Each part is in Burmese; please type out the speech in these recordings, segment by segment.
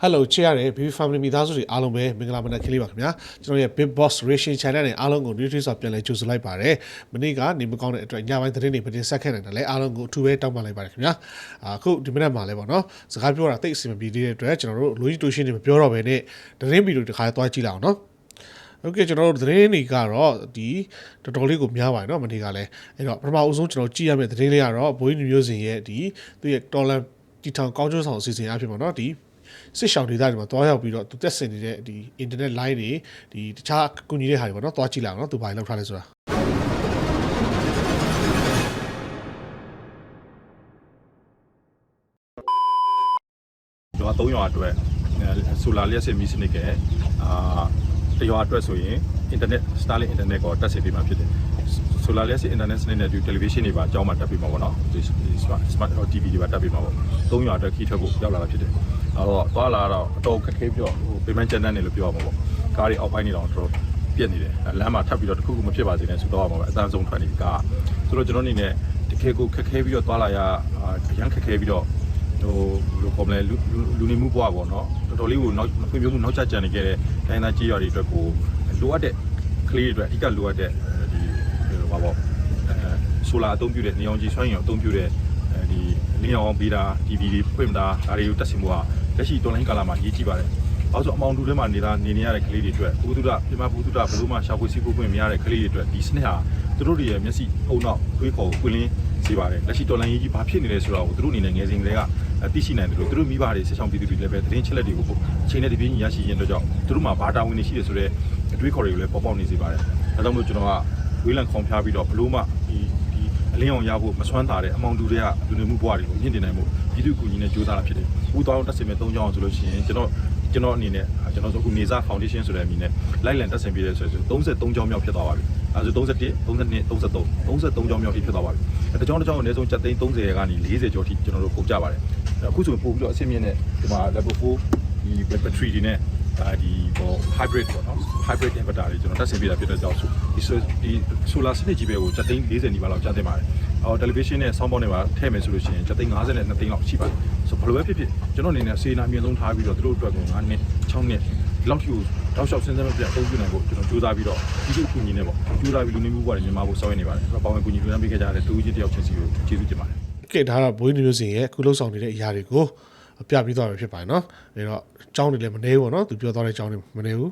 Hello ချစ်ရတဲ့ Baby Family မိသားစုတွေအားလုံးပဲမင်္ဂလာမနက်ခင်းလေးပါခင်ဗျာကျွန်တော်ရဲ့ Big Boss Ration Channel နဲ့အားလုံးကို Nutrition ဆိုပြန်လည်ကြိုဆိုလိုက်ပါတယ်မနေ့ကနေမကောင်းတဲ့အတွက်ညပိုင်းသတင်းတွေမတင်ဆက်ခဲ့နိုင်တယ်လဲအားလုံးကိုအထူးပဲတောင်းပန်လိုက်ပါတယ်ခင်ဗျာအခုဒီမနက်မှာလဲပေါ့နော်စကားပြောတာတိတ်အဆင်မပြေသေးတဲ့အတွက်ကျွန်တော်တို့လူကြီးတူရှင်းတွေမပြောတော့ဘဲနဲ့သတင်းဗီဒီယိုတစ်ခါသွားကြည့်လိုက်အောင်နော်โอเคကျွန်တော်တို့သတင်းတွေကတော့ဒီတော်တော်လေးကိုများပါတယ်เนาะမနေ့ကလည်းအဲ့တော့ပထမအဆုံးကျွန်တော်ကြည့်ရမယ့်သတင်းလေးကတော့ဘိုးကြီးမျိုးစင်ရဲ့ဒီသူ့ရဲ့တော်လန်တီထောင်ကောင်းကျိုးဆောင်အစီအစဉ်အဖြစ်ပေါ့เนาะဒီ စစ်ရှောင်ဒေသတွေမှာတွားရောက်ပြီးတော့သူတက်ဆင်နေတဲ့ဒီ internet line တွေဒီတခြားကူညီတဲ့ဟာတွေပေါ့နော်တွားကြည့်လိုက်အောင်နော်သူဘာတွေလောက်ထားလဲဆိုတာရွာ3ရွာအတွက်ဆိုလာလျှက်စစ်မီးစနစ်ကအာတရွာအတွက်ဆိုရင် internet starlink internet ကိုတက်ဆင်ပေးမှာဖြစ်တယ်ဆိုလာလျှက်စစ် internet စနစ်နဲ့ဒီ television တွေပါအကြောင်းမှတက်ပေးမှာပေါ့နော်ဒီ smart TV တွေပါတက်ပေးမှာပေါ့3ရွာအတွက်ခီးထွက်ဖို့ရောက်လာတာဖြစ်တယ် အဲ့တော့သွားလာတော့အတော်ခက်ခဲပြီးတော့ဟို payment channel တွေလို့ပြောရမှာပေါ့ကားတွေအောက်ပိုင်းနေတော့တော်တော်ပြက်နေတယ်လမ်းမှာထပ်ပြီးတော့တခုခုမဖြစ်ပါစေနဲ့ဆိုတော့မှာပဲအတန်းဆုံးထွက်နေကားဆိုတော့ကျွန်တော်အနေနဲ့တကယ်ကိုခက်ခဲပြီးတော့သွားလာရအရန်ခက်ခဲပြီးတော့ဟိုဘယ်လိုခေါ်မလဲလူလူလူနေမှုဘဝပေါ့နော်တော်တော်လေးကိုနောက်ဖွံ့ဖြိုးမှုနောက်ကျကျန်နေခဲ့တဲ့တိုင်းသားကြီးရွာတွေအတွက်ကိုလိုအပ်တဲ့ကလေးတွေအတွက်အဓိကလိုအပ်တဲ့ဒီဟိုပါပေါ့အဲဆိုလာအသုံးပြုတဲ့နေအောင်ကြီးဆွမ်းရည်အသုံးပြုတဲ့အဲဒီလင်းအောင်ပေးတာ TV တွေဖွင့်တာဒါတွေကိုတက်ဆင်မှုက လက်ရှိ online ကာလမှာအရေးကြီးပါတယ်။အဲဆိုအမောင်တူထဲမှာနေတာနေနေရတဲ့ကလေးတွေအတွက်ဘုသူဒပြမဘုသူဒဘလို့မှရှာဖွေစီးဖို့ခွင့်မရတဲ့ကလေးတွေအတွက်ဒီစနစ်ဟာသူတို့တွေရဲ့မျက်စိအုံနောက်တွေးခေါ်ကိုပွင့်လင်းစေပါတယ်။လက်ရှိ online ရေးကြီးဘာဖြစ်နေလဲဆိုတော့သူတို့အနေနဲ့ငယ်စဉ်ကလေးကအသိရှိနိုင်တယ်လို့သူတို့မိဘတွေဆက်ဆောင်ပြည်သူတွေလည်းပဲသတင်းချက်လက်တွေကိုပေါ့အချိန်နဲ့တပြေးညီရရှိရင်တော့ကြောင့်သူတို့မှာဘာတာဝန်တွေရှိတယ်ဆိုတော့အတွေးခေါ်တွေကိုလည်းပေါ်ပေါက်နေစေပါတယ်။ဒါကြောင့်မို့ကျွန်တော်ကဝေးလံခေါင်ဖျားပြီးတော့ဘလို့မှဒီဒီအလင်းအောင်ရဖို့မစွမ်းတာတဲ့အမောင်တူတွေကလူနေမှုဘဝတွေကိုမြင့်တင်နိုင်ဖို့ပြည်သူ့ကူညီနဲ့ကြိုးစားတာဖြစ်တယ်။ ဦးတော်တက်စင်မဲ့၃ကြောင်းဆိုလို့ရှိရင်ကျွန်တော်ကျွန်တော်အနေနဲ့ကျွန်တော်ဆိုအခုနေစာဖောင်ဒေးရှင်းဆိုတဲ့အမည်နဲ့လိုက်လံတက်ဆင်ပေးတဲ့ဆိုဆို33ကြောင်းမြောက်ဖြစ်သွားပါပြီ။အဲဆို31 32 33 33ကြောင်းမြောက်ဖြစ်သွားပါပြီ။အဲတကြောင်းတစ်ကြောင်းအနည်းဆုံး7သိန်း30ကနေ40ကျော်ထိကျွန်တော်တို့ပုံကြပါတယ်။အခုဆိုပို့ပြီးတော့အဆင့်မြင့်တဲ့ဒီမှာ level 4ဒီ battery တွေနဲ့ဒါဒီဟို hybrid ပေါ့နော် hybrid inverter တွေကျွန်တော်တက်ဆင်ပေးတာဖြစ်တဲ့ကြောင့်ဆိုဒီဒီ solar စနစ်ကြီးပဲကို7သိန်း40နီးပါးလောက်ကျတင်ပါတယ်။အော် television နဲ့ sound box နဲ့ပါထည့်မယ်ဆိုလို့ရှိရင်7သိန်း52သိန်းလောက်ရှိပါတယ်။ ဆိုဘယ်လိုပဲဖြစ်ဖြစ်ကျွန်တော်အနေနဲ့စေနာအမြင့်ဆုံးထားပြီးတော့သူတို့အတွက်ကို9နှစ်6နှစ်ဒီလောက်ထိကိုတောက်လျှောက်စဉ်းစားမပြတ်အသုံးပြုနိုင်ဖို့ကျွန်တော်ကြိုးစားပြီးတော့ဒီလိုကူညီနေပေါ့ကြိုးစားပြီးလူနေမှုဘဝတွေမြန်မာဖို့ဆောင်ရွက်နေပါတယ်။ပေါင်းဝင်ကူညီလူတန်းပေးခဲ့ကြတဲ့တူကြီးတယောက်ချင်းစီကိုကျေးဇူးတင်ပါတယ်။ကဲဒါကတော့ဘိုးကြီးမျိုးစင်ရဲ့အခုလှုပ်ဆောင်နေတဲ့အရာတွေကိုပြပြီးသွားပြီဖြစ်ပါတယ်နော်အဲတော့အကြောင်းတွေလည်းမနေဘူးပေါ့နော်သူပြောသွားတဲ့အကြောင်းတွေမနေဘူး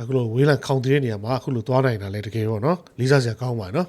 အခုလိုဝေးလံခေါင်တည်တဲ့နေရာမှာအခုလိုသွားနိုင်တာလည်းတကယ်ပေါ့နော်လေးစားစရာကောင်းပါတယ်နော်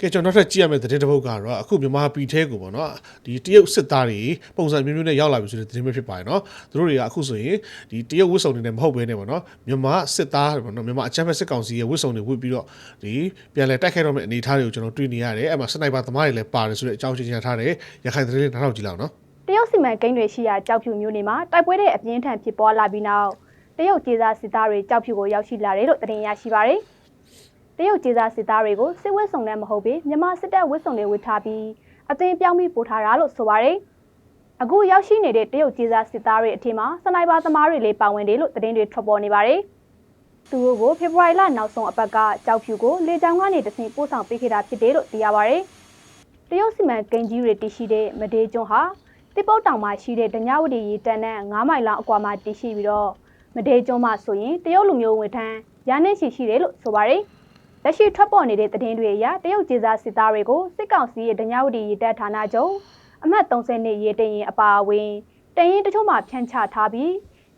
ကဲကျွန်တော်နောက်ထပ်ကြည့်ရမယ့်သတင်းတစ်ပုဒ်ကတော့အခုမြန်မာပြည်ထဲကိုပေါ့နော်ဒီတရုတ်စစ်သားတွေပုံစံမျိုးမျိုးနဲ့ရောက်လာပြီဆိုတဲ့သတင်းပဲဖြစ်ပါတယ်နော်သူတို့တွေကအခုဆိုရင်ဒီတရုတ်ဝစ်စုံတွေနဲ့မဟုတ်ဘဲနဲ့ပေါ့နော်မြန်မာစစ်သားပေါ့နော်မြန်မာအချမ်းဖက်စစ်ကောင်စီရဲ့ဝစ်စုံတွေဝစ်ပြီးတော့ဒီပြန်လဲတိုက်ခိုက်တော့မယ့်အနေအထားတွေကိုကျွန်တော်တွေ့နေရတယ်အဲ့မှာစနိုက်ပါသမားတွေလည်းပါတယ်ဆိုတဲ့အကြောင်းချင်းချင်းထားတယ်ရခိုင်သတင်းလေးနားထောင်ကြည့်လောက်နော်တရုတ်စီမံကိန်းတွေရှိရာကြောက်ဖြူမျိုးနေမှာတိုက်ပွဲတဲ့အပြင်းထန်ဖြစ်ပွားလာပြီးနောက်တရုတ်ကျေးစားစစ်သားတွေကြောက်ဖြူကိုရောက်ရှိလာတယ်လို့သတင်းရရှိပါရယ် တရုတ်ကျေးစားစစ်သားတွေကိုစစ်ဝတ်စုံနဲ့မဟုတ်ဘဲမြန်မာစစ်တပ်ဝတ်စုံတွေဝတ်ထားပြီးအသိပြောင်းပြီးပို့ထားတာလို့ဆိုပါရယ်အခုရောက်ရှိနေတဲ့တရုတ်ကျေးစားစစ်သားတွေအထင်မှာစနိုက်ပါသမားတွေလေးပါဝင်တယ်လို့သတင်းတွေထွက်ပေါ်နေပါရယ်သူတို့ကိုဖေဖော်ဝါရီလနောက်ဆုံးအပတ်ကကြောက်ဖြူကိုလေကြောင်းကနေတဆင့်ပို့ဆောင်ပေးခဲ့တာဖြစ်တယ်လို့သိရပါရယ်တရုတ်စီမံကိန်းကြီးတွေတည်ရှိတဲ့မဒေးကျွန်းဟာတိပုတ်တောင်မှာရှိတဲ့ဒညဝတီရေတန်းနဲ့9မိုင်လောက်အကွာမှာတည်ရှိပြီးတော့မဒေးကျွန်းမှာဆိုရင်တရုတ်လူမျိုးဝန်ထမ်းရာနဲ့ရှိရှိတယ်လို့ဆိုပါရယ် လက်ရှိထွက်ပေါ်နေတဲ့သတင်းတွေအရတရုတ်ကျေးစားစစ်သားတွေကိုစစ်ကောင်စီရဲ့ဒညဝတီရေတပ်ဌာနချုပ်အမှတ်30နှစ်ရေတရင်အပါအဝင်တရင်တချို့မှာဖြန့်ချထားပြီး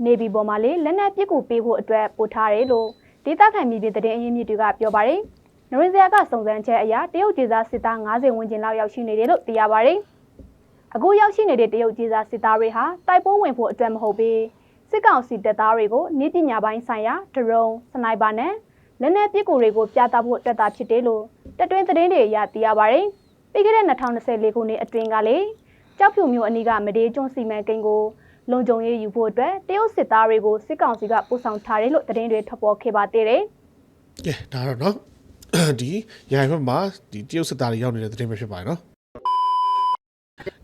နေပြည်တော်မှာလေလက်နက်ပစ်ကူပေးဖို့အတွက်ပို့ထားတယ်လို့ဒေသခံပြည်ပြည်သတင်းအရင်းမြစ်တွေကပြောပါရယ်နရင်းစရာကစုံစမ်းချက်အရတရုတ်ကျေးစားစစ်သား90ဝန်းကျင်လောက်ရောက်ရှိနေတယ်လို့သိရပါရယ်အခုရောက်ရှိနေတဲ့တရုတ်ကျေးစားစစ်သားတွေဟာတိုက်ပွဲဝင်ဖို့အတွက်မဟုတ်ဘဲစစ်ကောင်စီတပ်သားတွေကိုနည်းပညာပိုင်းဆိုင်ရာဒရုန်းစနိုက်ပါနဲ့ လက်နက်ပစ်ကူတွေကိုပြသဖို့တက်တာဖြစ်တယ်လို့တက်တွင်းသတင်းတွေအရသိရပါရယ်ပြီးခဲ့တဲ့2024ခုနှစ်အတွင်းကလေကြောက်ဖြူမျိုးအနီးကမဒေးကျွန်းစီမံကိန်းကိုလုံခြုံရေးယူဖို့အတွက်တရုတ်စစ်သားတွေကိုစစ်ကောင်စီကပို့ဆောင်ထားတယ်လို့သတင်းတွေထွက်ပေါ်ခဲ့ပါသေးတယ်ကဲဒါတော့နော်ဒီရခိုင်ဘက်မှာဒီတရုတ်စစ်သားတွေရောက်နေတဲ့သတင်းပဲဖြစ်ပါတယ်နော်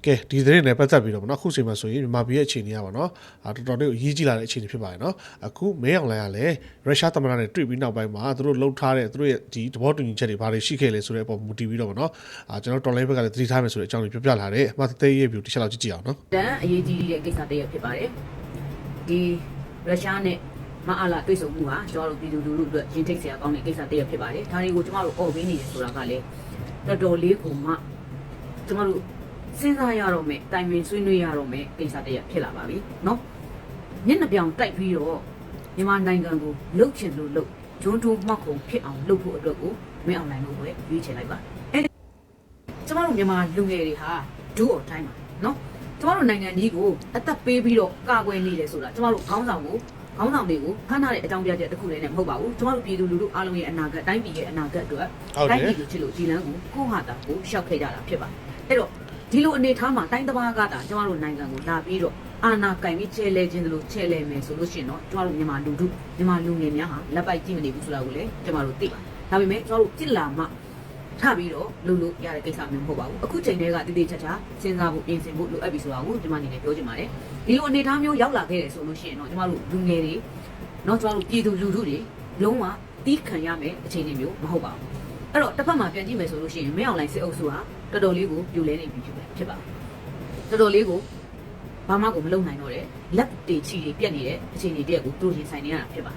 ကဲဒီသတင်းနဲ့ပတ်သက်ပြီးတော့ဗောနော်အခုချိန်မှာဆိုရင်မြန်မာပြည်ရဲ့အခြေအနေကဗောနော်အာတော်တော်လေးကိုအရေးကြီးလာတဲ့အခြေအနေဖြစ်ပါတယ်နော်အခုမဲအောင်လိုင်းကလည်းရုရှားသမ္မတနဲ့တွေ့ပြီးနောက်ပိုင်းမှာသူတို့လှုပ်ထားတဲ့သူတို့ရဲ့ဒီသဘောတူညီချက်တွေဘာတွေရှိခဲ့လဲဆိုတဲ့အပေါ်မူတည်ပြီးတော့ဗောနော်အာကျွန်တော်တော်လိုင်းဘက်ကလည်းသတိထားမယ်ဆိုတဲ့အကြောင်းကိုပြောပြလာတယ်အမှသေးရဲ့ view တစ်ချက်လောက်ကြည့်ကြည့်အောင်နော်တန်အရေးကြီးတဲ့ကိစ္စတစ်ရပ်ဖြစ်ပါတယ်ဒီရုရှားနဲ့မအားလာတွေ့ဆုံမှုဟာကျွန်တော်တို့ပြည်သူလူထုအတွက်ရင်ထိတ်စရာကောင်းတဲ့ကိစ္စတစ်ရပ်ဖြစ်ပါတယ်ဒါတွေကိုကျွန်တော်တို့អော်ပေးနေတယ်ဆိုတာကလည်းတော်တော်လေးကိုမှကျွန်တော်တို့ စဉ်းစားရတော့မယ်တိုင်ပင်ဆွေးနွေးရတော့မယ်ကိစ္စတစ်ရပ်ဖြစ်လာပါပြီเนาะညနေပြောင်တိုက်ပြီးတော့မြန်မာနိုင်ငံကိုလှုပ်ချင်လို့လှုပ်ဂျွန်းတိုးမှောက်ကုန်ဖြစ်အောင်လှုပ်ဖို့အတွက်ကိုမင်းအောင်နိုင်လို့ပဲရွေးချယ်လိုက်ပါအဲ့ဒီကျွန်တော်တို့မြန်မာလူငယ်တွေဟာဒုအော်တိုင်းပါเนาะ ကျမတို့နိုင်ငံကြီးကိုအသက်ပေးပြီးတော့ကာကွယ်နေတယ်ဆိုတာကျမတို့ခေါင်းဆောင်ကိုခေါင်းဆောင်တွေကိုဖမ်းထားတဲ့အကြောင်းပြချက်တစ်ခုလည်းနဲ့မဟုတ်ပါဘူးကျမတို့ပြည်သူလူထုအားလုံးရဲ့အနာဂတ်တိုင်းပြည်ရဲ့အနာဂတ်အတွက် ဟုတ်တယ် တိုင်းပြည်ကိုချစ်လို့ဒီလမ်းကိုကိုယ့်ဟာတာကိုရှောက်ခဲ့ကြတာဖြစ်ပါတယ်အဲ့တော့ ဒီလိုအနေထားမှာတိုင်းတစ်ပါးကတာကျမတို့နိုင်ငံကိုလာပြီးတော့အာဏာကင်ပြီးချဲလဲခြင်းတို့ချဲလဲမယ်ဆိုလို့ရှိရင်တော့ကျမတို့မြန်မာလူထုမြန်မာလူငယ်များဟာလက်ပိုက်ကြည့်မနေဘူးဆိုတာကိုလည်းကျမတို့သိပါတယ်ဒါပေမဲ့ကျမတို့ကြစ်လာမှ ထပြီးတော့လုပ်လို့ရတဲ့ကိစ္စမျိုးမဟုတ်ပါဘူးအခုချိန်တည်းကတည်တည်ချာချာစဉ်းစားဖို့ပြင်ဆင်ဖို့လိုအပ်ပြီဆိုတာကိုကျွန်မအနေနဲ့ပြောချင်ပါတယ်ဒီလိုအနေအထားမျိုးရောက်လာခဲ့တယ်ဆိုလို့ရှိရင်တော့ကျွန်တော်တို့လူငယ်တွေเนาะကျွန်တော်တို့ပြည်သူလူထုတွေလုံးဝတီးခံရမယ်အခြေအနေမျိုးမဟုတ်ပါဘူး အဲ့တော့တစ်ဖက်မှာပြန်ကြည့်မယ်ဆိုလို့ရှိရင်မင်းအောင်လိုင်စစ်အုပ်စုကတော်တော်လေးကိုပြိုလဲနေပြီဖြစ်ပါတော်တော်လေးကိုဘာမှကိုမလုပ်နိုင်တော့တဲ့လက်တေချီတွေပြက်နေတဲ့အခြေအနေတရက်ကိုသူတို့ရင်ဆိုင်နေရတာဖြစ်ပါ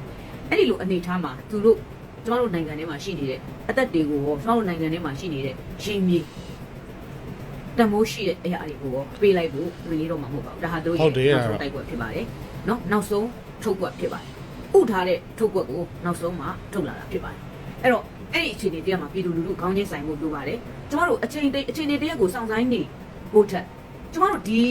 အဲ့ဒီလိုအနေထားမှာသူတို့ကျမတို့နိုင်ငံထဲမှာရှိနေတဲ့အသက်တွေကိုရောကျမတို့နိုင်ငံထဲမှာရှိနေတဲ့ရေမြေတမိုးရှိတဲ့အရာတွေကိုရောပေးလိုက်ဖို့ဝင်နေတော့မှာမဟုတ်ပါဘူးဒါဟာသူတို့ရဲ့နောက်ဆုံးတိုက်ကွက်ဖြစ်ပါတယ်နော်နောက်ဆုံးထုတ်ကွက်ဖြစ်ပါတယ်ဥထားတဲ့ထုတ်ကွက်ကိုနောက်ဆုံးမှထုတ်လာတာဖြစ်ပါတယ်အဲ့တော့ အဲ့ဒီအခြေအနေတရားမှာပြည်သူလူထုခေါင်းချင်းဆိုင်မှုလိုပါတယ်ကျမတို့အချိန်တည်းအချိန်တည်းတရားကိုစောင့်ဆိုင်နေဖို့ထက်ကျမတို့ဒီ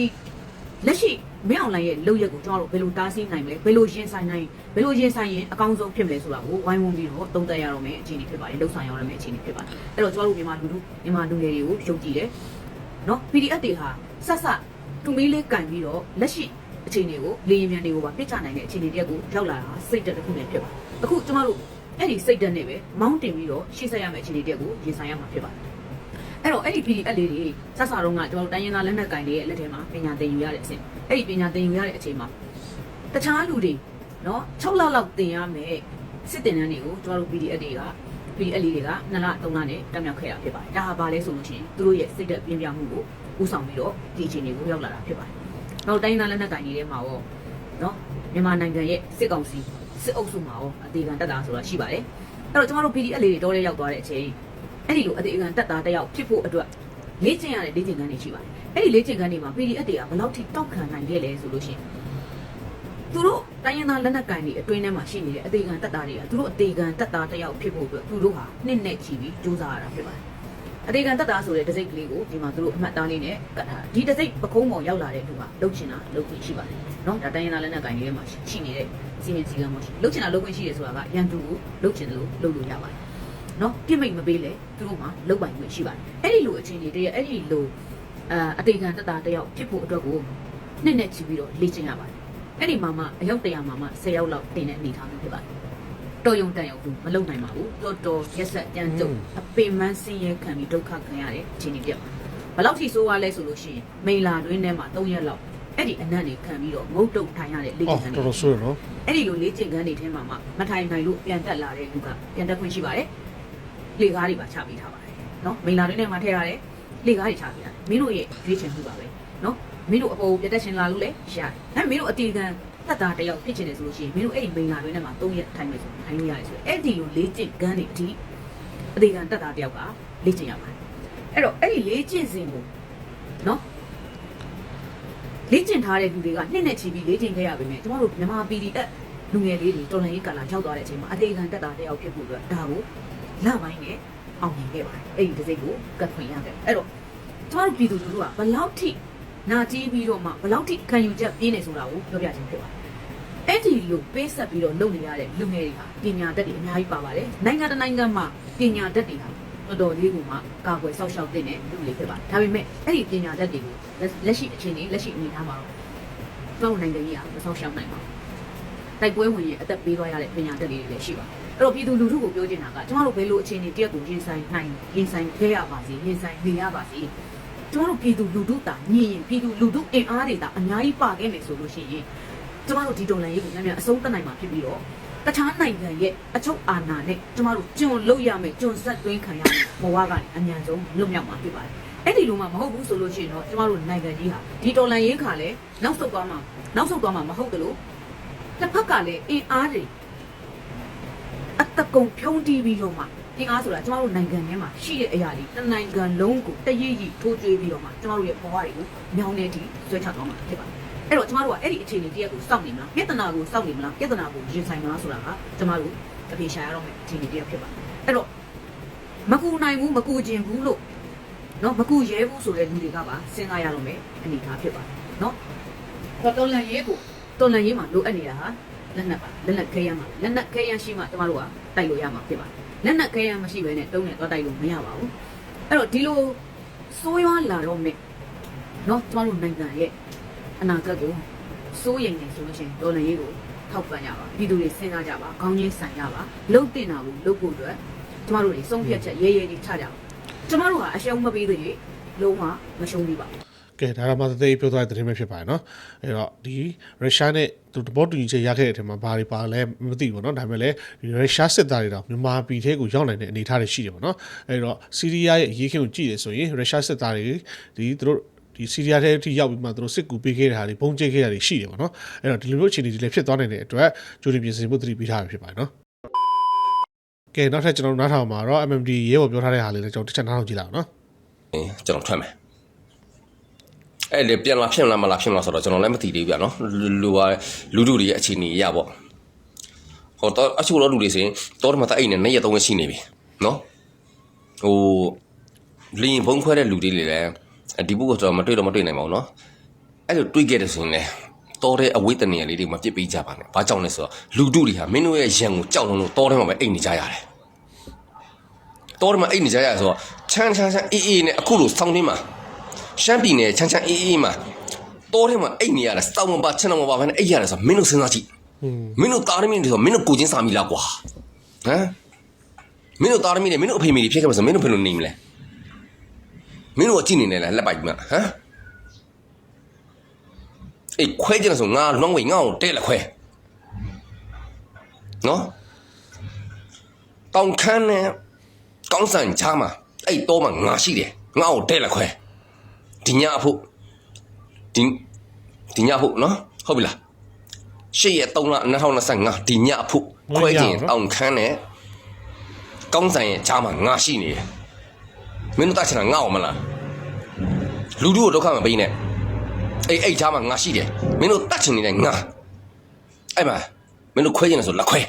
လက်ရှိမင်းအွန်လိုင်းရဲ့လုပ်ရက်ကိုကျမတို့ဘယ်လိုတားဆီးနိုင်မလဲဘယ်လိုရင်ဆိုင်နိုင်ဘယ်လိုရင်ဆိုင်ရင်အကောင်းဆုံးဖြစ်မလဲဆိုတာကိုဝိုင်းဝန်းပြီးတော့သုံးသပ်ရတော့မယ်အခြေအနေဖြစ်ပါတယ်လှုပ်ဆောင်ရတော့မယ်အခြေအနေဖြစ်ပါတယ်အဲ့တော့ကျမတို့မြန်မာလူထုမြန်မာလူငယ်တွေကိုယုံကြည်တယ်နော် PDF တွေဟာဆက်ဆက်တူမီးလေးကန်ပြီးတော့လက်ရှိအခြေအနေကိုလေရင်မြန်တွေကိုပါပြစ်ချနိုင်တဲ့အခြေအနေတရက်ကိုရောက်လာတာစိတ်တက်တစ်ခုနဲ့ဖြစ်ပါတယ်အခုကျမတို့ အဲ့ဒီစိတ်တက်နဲ့ပဲမောင်းတင်ပြီးတော့ရှေ့ဆက်ရမယ့်အခြေအနေတရက်ကိုရင်ဆိုင်ရမှာဖြစ်ပါတယ်အဲ့တော့အဲ့ဒီ PDF လေးတွေဆက်စားတော့ကကျွန်တော်တို့တိုင်းရင်းသားလက်နက်ကင်တွေရဲ့လက်ထဲမှာပညာသင်ယူရတဲ့အဆင့်အဲ့ဒီပညာသင်ယူရတဲ့အချိန်မှာတခြားလူတွေနော်6လလောက်သင်ရမယ်စစ်တင်တန်းတွေကိုကျွန်တော်တို့ PDF တွေက PDF လေးတွေက2လ3လနဲ့တက်မြောက်ခဲ့တာဖြစ်ပါတယ်ဒါဟာဘာလဲဆိုလို့ရှိရင်သူတို့ရဲ့စိတ်သက်ပြင်းပြမှုကိုဥဆောင်ပြီးတော့ဒီအခြေအနေကိုရောက်လာတာဖြစ်ပါတယ်နောက်တိုင်းရင်းသားလက်နက်ကင်တွေထဲမှာရောနော်မြန်မာနိုင်ငံရဲ့စစ်ကောင်စီ စစ်အုပ်စုမှာရောအသေးခံတက်တာဆိုတာရှိပါတယ်အဲ့တော့ကျွန်တော်တို့ PDF လေးတွေတော့လဲရောက်သွားတဲ့အချိန်အဲ့ဒီလိုအသေးခံတက်တာတစ်ယောက်ဖြစ်ဖို့အတွက်လေ့ကျင့်ရတဲ့လေ့ကျင့်ခန်းတွေရှိပါတယ်အဲ့ဒီလေ့ကျင့်ခန်းတွေမှာ PDF တွေကဘယ်လောက်ထိတောက်ခံနိုင်ခဲ့လဲဆိုလို့ရှိရင်သူတို့တိုင်းရင်းသားလက်နက်ကင်တွေအတွင်းထဲမှာရှိနေတဲ့အသေးခံတက်တာတွေကသူတို့အသေးခံတက်တာတစ်ယောက်ဖြစ်ဖို့အတွက်သူတို့ဟာနှစ်နဲ့ချီပြီးစူးစမ်းရတာဖြစ်ပါတယ် အသေးခံတက်တာဆိုတဲ့တစိမ့်ကလေးကိုဒီမှာသူတို့အမှတ်သားလေးနဲ့ကတ်ထားတာဒီတစိမ့်ပကုံးပေါ်ရောက်လာတဲ့သူကလှုပ်ချင်တာလှုပ်ခွင့်ရှိပါတယ်နော်ဒါတိုင်းရင်းသားလက်နက်ကင်တွေထဲမှာရှိနေတဲ့စီမင်းစီကံမရှိလှုပ်ချင်တာလှုပ်ခွင့်ရှိတယ်ဆိုတာကရန်သူကိုလှုပ်ချင်တယ်လို့လှုပ်လို့ရပါတယ်နော်ပြစ်မိတ်မပေးလဲသူတို့မှလုတ်ပိုင်ခွင့်ရှိပါတယ်အဲ့ဒီလိုအခြေအနေတည်းရဲ့အဲ့ဒီလိုအာအတေခံတက်တာတယောက်ဖြစ်ဖို့အတွက်ကိုနှစ်နဲ့ချီပြီးတော့လေ့ကျင့်ရပါတယ်အဲ့ဒီမှာမှအယောက်တရာမှာမှ10ယောက်လောက်တင်တဲ့အနေထားမျိုးဖြစ်ပါတယ် တော်ယုံတန်ယုံသူမလုံနိုင်ပါဘူးတော်တော်ရက်ဆက်ကြမ်းကြုတ်အပင်မဆင်းရဲခံပြီးဒုက္ခခံရတဲ့အခြေအနေပြတ်ပါဘယ်လောက်ထိဆိုးရလဲဆိုလို့ရှိရင်မိန်လာတွင်းထဲမှာ3ရက်လောက်အဲ့ဒီအနံ့တွေခံပြီးတော့ငုတ်တုတ်ထိုင်ရတဲ့လေ့အော်ကျင့်ခန်းတော်တွေတော်ဆိုးရနော်အဲ့ဒီလိုလေ့ကျင့်ခန်းတွေထဲမှာမှမထိုင်နိုင်လို့ပြန်တက်လာတဲ့လူကပြန်တက်ခွင့်ရှိပါတယ်လေကားတွေပါချပေးထားပါတယ်နော်မိန်လာတွေနဲ့မှထည့်ရတယ်လေကားတွေချပေးရတယ်မင်းတို့ရဲ့ရွေးချယ်မှုပါပဲနော်မင်းတို့အပေါ်ပြတက်ရှင်လာလို့လည်းရတယ်ဒါပေမဲ့မင်းတို့အတီကံ တက်တာတယောက်ဖြစ်ချင်တယ်ဆိုလို့ရှိရင်မင်းတို့အဲ့ဒီမိန်လာတွေနဲ့မှ၃ရက်ထိုင်မယ်ဆိုထိုင်လို့ရတယ်ဆိုတော့အဲ့ဒီလိုလေ့ကျင့်ခန်းတွေအထိအတီကံတက်တာတယောက်ကလေ့ကျင့်ရပါတယ်အဲ့တော့အဲ့ဒီလေ့ကျင့်စဉ်ကိုနော်လေ့ကျင့်ထားတဲ့လူတွေကနှစ်နဲ့ချီပြီးလေ့ကျင့်ခဲ့ရပါမယ်ကျွန်တော်တို့မြန်မာ PDF လူငယ်လေးတွေတော်လှန်ရေးကာလရောက်သွားတဲ့အချိန်မှာအသေးခံတက်တာတယောက်ဖြစ်ဖို့အတွက်ဒါကိုလပိုင်းနဲ့အောင်မြင်ခဲ့ပါတယ်အဲ့ဒီတစ်စိတ်ကိုကတ်ခွင့်ရခဲ့အဲ့တော့ကျွန်တော်တို့ပြည်သူလူထုကဘယ်လောက်ထိနာကြည့်ပြီးတော့မှဘယ်လောက်ထိခံယူချက်ပြင်းနေဆိုတာကိုပြောပြခြင်းဖြစ်ပါတယ် အဲ့ဒီလိုပေးဆက်ပြီးတော့လုပ်နေရတဲ့လူငယ်တွေဟာပညာတတ်တွေအများကြီးပါပါတယ်နိုင်ငံတစ်နိုင်ငံမှာပညာတတ်တွေဟာတော်တော်လေးကိုမှကာကွယ်ဆောက်ရှောက်တဲ့လူတွေဖြစ်ပါတယ်ဒါပေမဲ့အဲ့ဒီပညာတတ်တွေကိုလက်ရှိအခြေအနေလက်ရှိအနေအထားမှာတော့ကျွန်တော်နိုင်ငံကြီးကမဆောက်ရှောက်နိုင်ပါဘူးတိုက်ပွဲဝင်ရင်အသက်ပေးသွားရတဲ့ပညာတတ်လေးတွေလည်းရှိပါတယ်အဲ့တော့ပြည်သူလူထုကိုပြောချင်တာကကျွန်တော်တို့ဘယ်လိုအခြေအနေတရက်ကိုရင်ဆိုင်နိုင်ရင်ဆိုင်ခဲ့ရပါစေရင်ဆိုင်နေရပါစေကျမတို့ပြည်သူလူထုတာညီရင်ပြည်သူလူထုအင်အားတွေတာအများကြီးပါခဲ့မယ်ဆိုလို့ရှိရင် ကျမတို့ဒီတော်လန်ရေးကိုများများအဆုံးသတ်နိုင်မှာဖြစ်ပြီးတော့တခြားနိုင်ငံရဲ့အချုပ်အာဏာနဲ့ကျမတို့ကျွန်လို့ရမယ်ကျွန်ဆက်သွင်းခံရမယ်ဘဝကနေအမြန်ဆုံးလွတ်မြောက်မှာဖြစ်ပါတယ်အဲ့ဒီလိုမှမဟုတ်ဘူးဆိုလို့ရှိရင်တော့ကျမတို့နိုင်ငံကြီးဟာဒီတော်လန်ရေးခါလဲနောက်ဆုတ်သွားမှာနောက်ဆုတ်သွားမှာမဟုတ်ဘူးလို့တစ်ဖက်ကလည်းအင်အားတွေအတကုံဖြုံးတီးပြီးတော့မှပြင်အားဆိုတာကျမတို့နိုင်ငံထဲမှာရှိတဲ့အရာတွေတစ်နိုင်ငံလုံးကိုတရည်ရည်ထိုးကျွေးပြီးတော့မှကျမတို့ရဲ့ဘဝတွေကိုမြောင်းနေတီဆွဲချသွားမှာဖြစ်ပါတယ် အဲ့တော့ကျမတို့ကအဲ့ဒီအခြေအနေတရက်ကိုစောင့်နေမလားပြဿနာကိုစောင့်နေမလားပြဿနာကိုရင်ဆိုင်မလားဆိုတာကကျမတို့အပြေရှာရတော့မယ်အခြေအနေတရက်ဖြစ်ပါတယ်အဲ့တော့မကူနိုင်ဘူးမကူကျင်ဘူးလို့နော်မကူရဲဘူးဆိုတဲ့လူတွေကပါစဉ်းစားရတော့မယ်အနေထားဖြစ်ပါတယ်နော်တော့တော်လန်ရေးကိုတော်လန်ရေးမှာလိုအပ်နေတာဟာလက်နက်ပါလက်နက်ခဲရမှာလက်နက်ခဲရရှိမှကျမတို့ကတိုက်လို့ရမှာဖြစ်ပါတယ်လက်နက်ခဲရမရှိဘဲနဲ့တုံးနဲ့တော့တိုက်လို့မရပါဘူးအဲ့တော့ဒီလိုစိုးရွားလာတော့မယ်နော်ကျမတို့နိုင်ငံရဲ့ အနာဂတ်ကိုစိုးရိမ်နေဆိုလို့ရှိရင်တော်လန်ရေးကိုထောက်ပံ့ကြပါပြည်သူတွေစဉ်းစားကြပါခေါင်းချင်းဆိုင်ကြပါလှုပ်တင်တာကိုလှုပ်ဖို့အတွက်ကျမတို့တွေစုံဖြတ်ချက်ရဲရဲလေးချကြပါကျမတို့ကအရှုံးမပေးသေးရင်လုံးဝမရှုံးဘူးပါ ကဲဒါတော့မှသသေးပြောသွားတဲ့သတင်းပဲဖြစ်ပါတယ်เนาะအဲ့တော့ဒီရုရှားနဲ့သူတဘောတူညီချက်ရခဲ့တဲ့အထက်မှာဘာတွေပါလဲမသိဘူးเนาะဒါပေမဲ့လည်းဒီရုရှားစစ်သားတွေတော့မြန်မာပြည်ထဲကိုရောက်နိုင်တဲ့အနေအထားတွေရှိတယ်ပေါ့เนาะအဲ့တော့စီးရီးယားရဲ့အရေးခင်းကိုကြည့်ရဆိုရင်ရုရှားစစ်သားတွေဒီသူတို့ ဒီစီးရီးယားထဲအထိရောက်ပြီးမှသူတို့စစ်ကူပေးခဲ့တဲ့ဟာတွေပုံကျဲခဲ့တာတွေရှိတယ်ပေါ့နော်အဲ့တော့ဒီလိုမျိုးအခြေအနေတွေလည်းဖြစ်သွားနိုင်တဲ့အတွက်ကြိုတင်ပြင်ဆင်ဖို့သတိပေးထားရဖြစ်ပါတယ်နော်ကဲနောက်ထပ်ကျွန်တော်တို့နားထောင်မှာတော့ MMD ရေးပေါ်ပြောထားတဲ့ဟာလေးလည်းကျွန်တော်တစ်ချက်နားထောင်ကြည့်လိုက်အောင်နော်အင်းကျွန်တော်ထွက်မယ်အဲ့လေပြန်လာဖြစ်မလားမလားဖြစ်မလားဆိုတော့ကျွန်တော်လည်းမသိသေးဘူးဗျာနော်လူလူကလူလူတွေရဲ့အခြေအနေရပေါ့ဟောတော့အချို့တော့လူတွေဆိုရင်တော့မှတအိတ်နဲ့နေ့ရက်သုံးရက်ရှိနေပြီနော်ဟိုလင်းဘုံခွဲတဲ့လူတွေလေလည်း ဒီဘုတ်ကတော့မတွေ့တော့မတွေ့နိုင်ပါဘူးနော်အဲ့လိုတွေ့ခဲ့တဲ့ဆိုရင်လည်းတော်တဲ့အဝိတ္တနေရလေးတွေမပြစ်ပေးကြပါနဲ့။ဘာကြောင့်လဲဆိုတော့လူတို့တွေဟာမင်းတို့ရဲ့ရန်ကိုကြောက်လုံးလို့တော်ထဲမှာပဲအိတ်နေကြရတယ်။တော်ထဲမှာအိတ်နေကြရဆိုတော့ချမ်းချမ်းချမ်းအေးအေးနဲ့အခုလိုဆောင်းတင်းမှာရှမ်းပြည်နယ်ချမ်းချမ်းအေးအေးမှာတော်ထဲမှာအိတ်နေရတယ်စောင်းမပါချမ်းမပါဘဲနဲ့အိတ်ရတယ်ဆိုတော့မင်းတို့စဉ်းစားကြည့်။မင်းတို့တာရမင်းတွေဆိုမင်းတို့ကိုချင်းစာမိလားကွာ။ဟမ်မင်းတို့တာရမင်းတွေမင်းတို့အဖေမိတွေဖြစ်ခဲ့မှာဆိုမင်းတို့ဘယ်လိုနေမလဲ။ မင်းတို့ကကြည့်နေတယ်လားလက်ပိုက်မှာဟမ်အေးခွဲကြတယ်ဆိုငါလွန်ဝေငါ့ကိုတဲ့လက်ခွဲနော်တောင်ခမ်းနဲ့ကောင်းစံချားမှာအဲ့တော့မှငါရှိတယ်ငါ့ကိုတဲ့လက်ခွဲဒီညအဖို့ဒီဒီညအဖို့နော်ဟုတ်ပြီလားရှေ့ရက်3လ2025ဒီညအဖို့ခွဲကျင်တောင်ခမ်းနဲ့ကောင်းစံရဲ့ချားမှာငါရှိနေတယ် မင်းတို့တချင်တာငါ့အောင်မလားလူတို့ကိုဒုက္ခမပေးနဲ့အေးအိတ်ချားမှာငါရှိတယ်မင်းတို့တတ်ချင်နေတဲ့ငါအဲ့မှာမင်းတို့ခွဲကျင်တယ်ဆိုလက်ခွဲ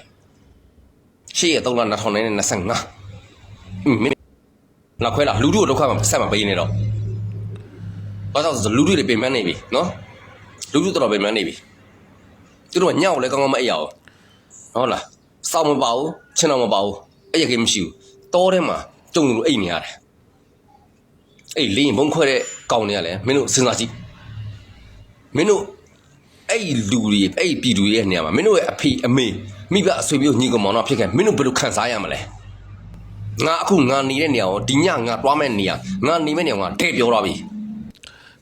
ရှေ့ရက်3လ2025อืมမင်းလက်ခွဲလားလူတို့ကိုဒုက္ခမဆက်မပေးနဲ့တော့ဘာသာဆိုလူတို့တွေပြင်ပန်းနေပြီနော်လူတို့တော်တော်ပြင်ပန်းနေပြီသူတို့ကညောက်လဲကောင်းကောင်းမအိပ်ရအောင်ဟုတ်လားစောင်းမပါဘူးချင်းတော့မပါဘူးအဲ့ရကိမရှိဘူးတောထဲမှာကြုံလို့အိပ်နေရတယ် အဲ့လင်းဘုံခွဲတဲ့ကောင်တွေကလည်းမင်းတို့စဉ်းစားကြည့်မင်းတို့အဲ့လူတွေအဲ့ပြည်သူရဲ့နေရာမှာမင်းတို့ရဲ့အဖေအမေမိဘအဆွေမျိုးညီကောင်မောင်တော့ဖြစ်ခဲ့မင်းတို့ဘယ်လိုခံစားရမလဲငါအခုငါနေတဲ့နေရာကိုဒီညငါတွားမဲ့နေရာငါနေမဲ့နေရာကထဲပြောသွားပြီ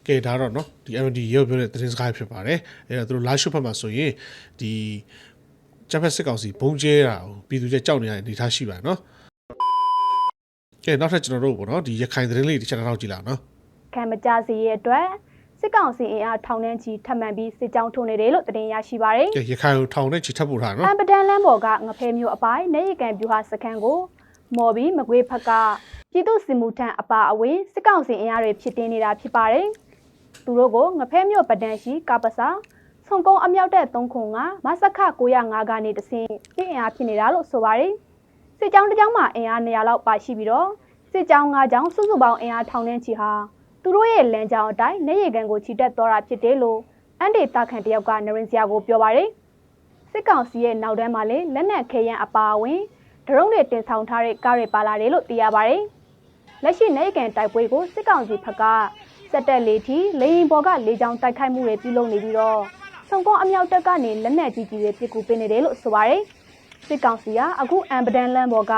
ကဲဒါတော့เนาะဒီ MD ရေပေါ်ပြောတဲ့သတင်းစကားဖြစ်ပါတယ်အဲ့တော့သူတို့ live show ဖက်မှာဆိုရင်ဒီဂျပန်စစ်ကောင်စီဘုံကျဲတာကိုပြည်သူတွေကြောက်နေရတဲ့အနေအထားရှိပါတယ်เนาะ ကဲနောက်ထပ်ကျွန်တော်တို့ပေါ့နော်ဒီရခိုင်သတင်းလေးတစ်ချက်နောက်ကြည့်လာနော်ခံမကြစီရဲ့အတွက်စစ်ကောင်စီအင်အားထောင်နှန်းချီထပ်မံပြီးစစ်ကြောင်းထိုးနေတယ်လို့သတင်းရရှိပါတယ်ကဲရခိုင်ကိုထောင်နှန်းချီထပ်ပို့ထားနော်အံပဒန်လမ်းပေါ်ကငဖဲမျိုးအပိုင်းနေရကန်ပြူဟာစခန်းကိုမော်ပြီးမကွေးဖက်ကပြည်သူစစ်မှုထမ်းအပါအဝင်စစ်ကောင်စီအင်အားတွေဖြစ်တင်နေတာဖြစ်ပါတယ်သူတို့ကိုငဖဲမျိုးပဒန်ရှိကပစာဆုံကုန်းအမြောက်တဲ့3ခုကမဆခ905ကနေတဆင့်ပြင်အားဖြစ်နေတာလို့ဆိုပါတယ် စစ်ကြောင်းတစ်ကြောင်းမှာအင်အား200လောက်ပါရှိပြီးတော့စစ်ကြောင်း5ကြောင်းစုစုပေါင်းအင်အားထောင်နှန်းချီဟာသူတို့ရဲ့လမ်းကြောင်းအတိုင်းနေရီကန်ကိုချီတက်သွားတာဖြစ်တယ်လို့အန်ဒေတာခန်တယောက်ကနရင်စရာကိုပြောပါတယ်။စစ်ကောင်စီရဲ့နောက်တန်းမှာလည်းလက်နက်ခဲယမ်းအပါအဝင်ဒရုန်းတွေတင်ဆောင်ထားတဲ့ကားတွေပါလာတယ်လို့သိရပါတယ်။လက်ရှိနိုင်ကန်တိုက်ပွဲကိုစစ်ကောင်စီဘက်ကစက်တက်လေးထီလေရင်ပေါ်ကလေကြောင်းတိုက်ခိုက်မှုတွေပြုလုပ်နေပြီးတော့ဆုံကောအမြောက်တပ်ကနေလက်နက်ကြီးကြီးတွေပစ်ကူပေးနေတယ်လို့ဆိုပါတယ်။ စစ်ကောင်စီကအခုအမ်ပဒန်လန်ဘော်က